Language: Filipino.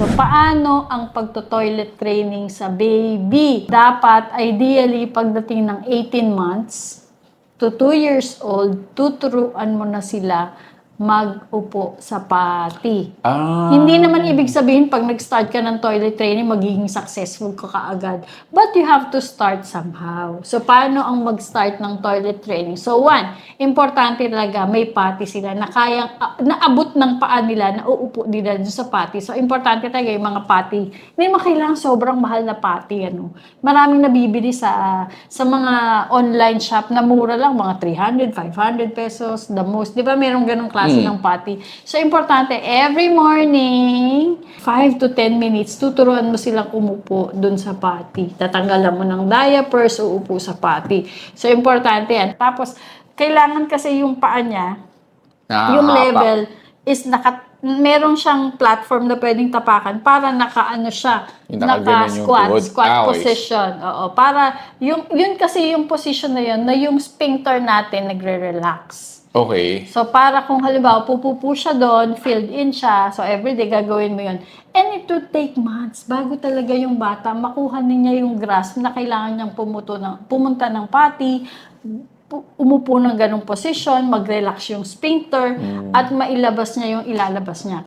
So, paano ang pagto-toilet training sa baby? Dapat, ideally, pagdating ng 18 months to 2 years old, tuturuan mo na sila mag-upo sa pati. Ah. Hindi naman ibig sabihin pag nag-start ka ng toilet training, magiging successful ka kaagad. But you have to start somehow. So, paano ang mag-start ng toilet training? So, one, importante talaga, may pati sila na kayang, ah, naabot ng paa nila, na uupo nila dun sa pati. So, importante talaga yung mga pati. Hindi mo kailangan sobrang mahal na pati. Ano. Maraming nabibili sa sa mga online shop na mura lang, mga 300, 500 pesos, the most. Di ba merong ganong klase ng pati? So, importante, every morning, 5 to 10 minutes, tuturuan mo silang umupo dun sa pati. Tatanggalan mo ng diapers, uupo sa pati. So, importante yan. Tapos, kailangan kasi yung paa niya, yung Nakakapa. level is naka meron siyang platform na pwedeng tapakan para naka-ano siya, Yung yung naka-squat, squat Ah, position. Oo, para yung yun kasi yung position na yun na yung sphincter natin nagre-relax. Okay. So, para kung halimbawa, pupupo siya doon, filled in siya, so everyday gagawin mo yun. And it would take months bago talaga yung bata makuha niya yung grasp na kailangan niyang pumuto ng, pumunta ng pati, umupo ng ganong position, mag-relax yung sphincter, at mailabas niya yung ilalabas niya.